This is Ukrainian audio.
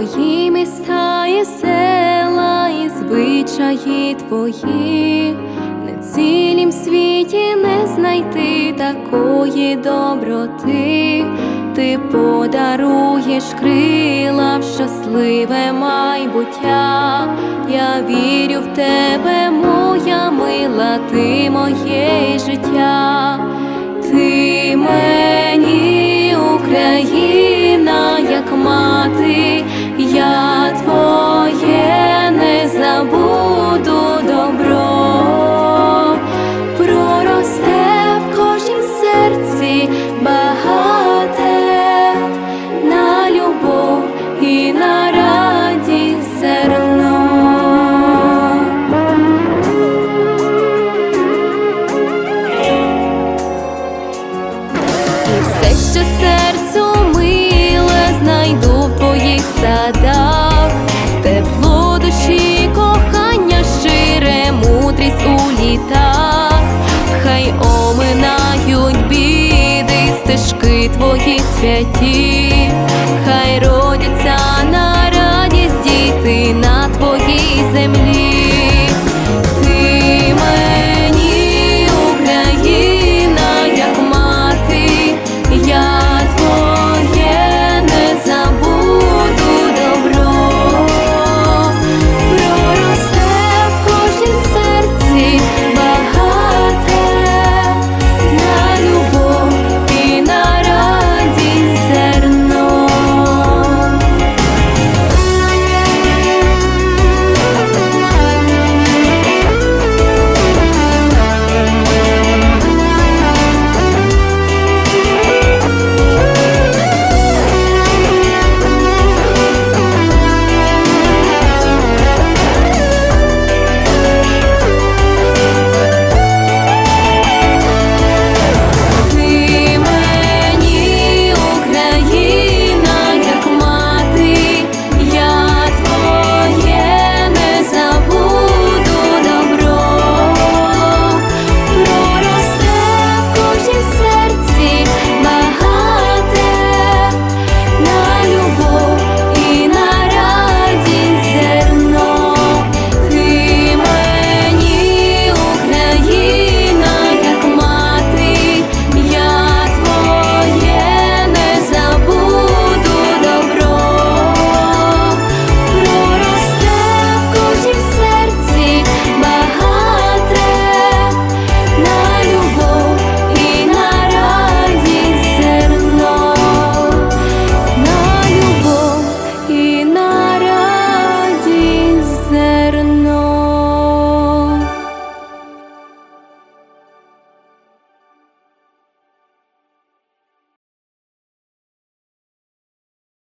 твої міста і села, і звичаї твої, на цілім світі не знайти такої доброти, ти подаруєш крила в щасливе майбуття. Я вірю в тебе, моя мила, ти моє життя, ти мені Україна, як мати, я твої святі, хай